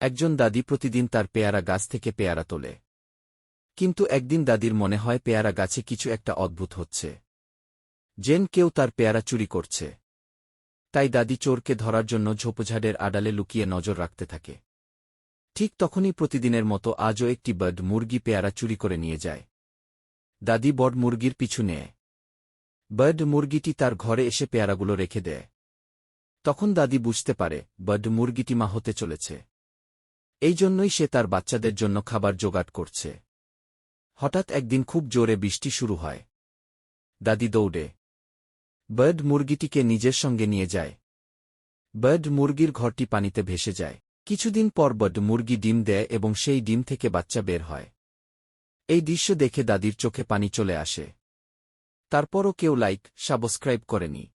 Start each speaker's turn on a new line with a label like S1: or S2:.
S1: একজন দাদি প্রতিদিন তার পেয়ারা গাছ থেকে পেয়ারা তোলে। কিন্তু একদিন দাদির মনে হয় পেয়ারা গাছে কিছু একটা অদ্ভুত হচ্ছে। জেন কেউ তার পেয়ারা চুরি করছে। তাই দাদি চোরকে ধরার জন্য ঝোপঝাড়ের আড়ালে লুকিয়ে নজর রাখতে থাকে। ঠিক তখনই প্রতিদিনের মতো আজও একটি বার্ড মুরগি পেয়ারা চুরি করে নিয়ে যায়। দাদি বড মুরগির পিছু নেয়। বার্ড মুরগিটি তার ঘরে এসে পেয়ারাগুলো রেখে দেয়। তখন দাদি বুঝতে পারে বার্ড মুরগিটি মা হতে চলেছে। এই জন্যই সে তার বাচ্চাদের জন্য খাবার জোগাড় করছে। হঠাৎ একদিন খুব জোরে বৃষ্টি শুরু হয়। দাদি দৌড়ে। বার্ড মুরগিটিকে নিজের সঙ্গে নিয়ে যায়। বার্ড মুরগির ঘরটি পানিতে ভেসে যায়। কিছুদিন পর বার্ড মুরগি ডিম দেয় এবং সেই ডিম থেকে বাচ্চা বের হয়। এই দৃশ্য দেখে দাদির চোখে পানি চলে আসে। তারপরও কেউ লাইক, সাবস্ক্রাইব করেনি।